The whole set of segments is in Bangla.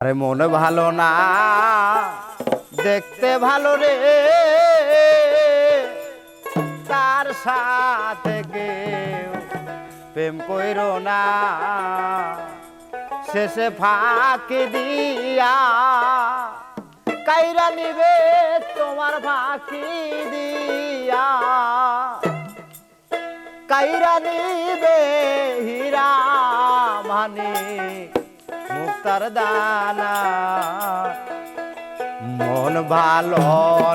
আরে মন ভালো না। দেখতে ভালো রে। তার সাথে কেউ প্রেম কইর না। শেষে ফাঁকি দিয়া কাইরা নিবে তোমার ফাঁকি দিয়া। কাইরা নিবে হীরা মানে দানা মন ভালো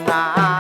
না।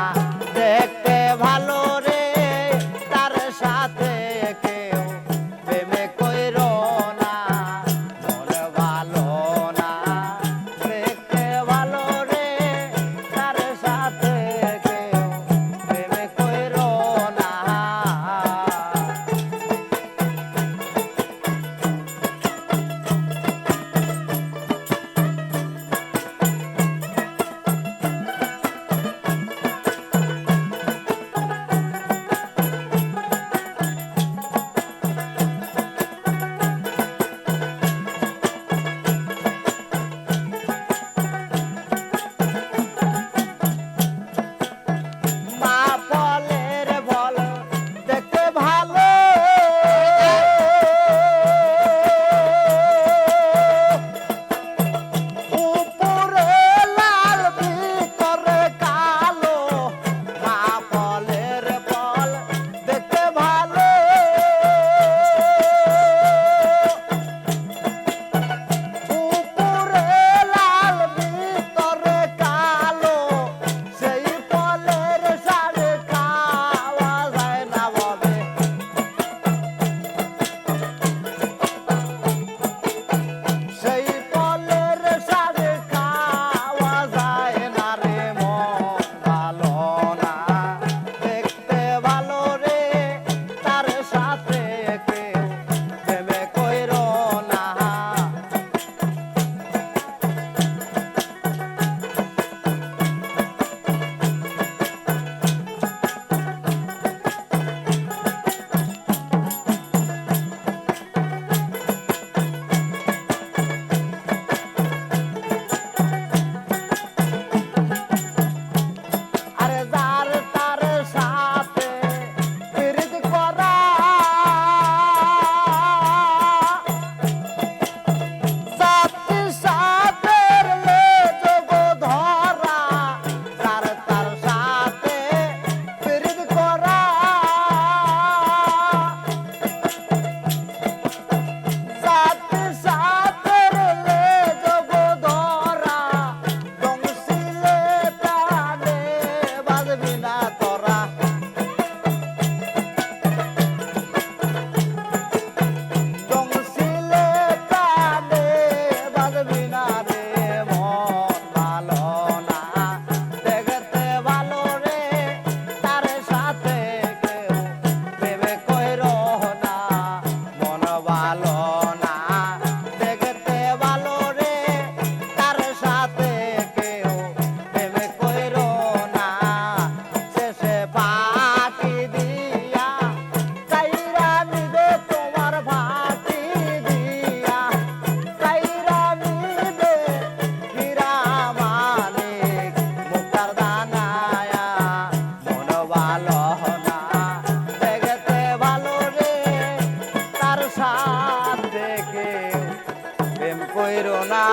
সাথ দেখে প্রেম কইরো না।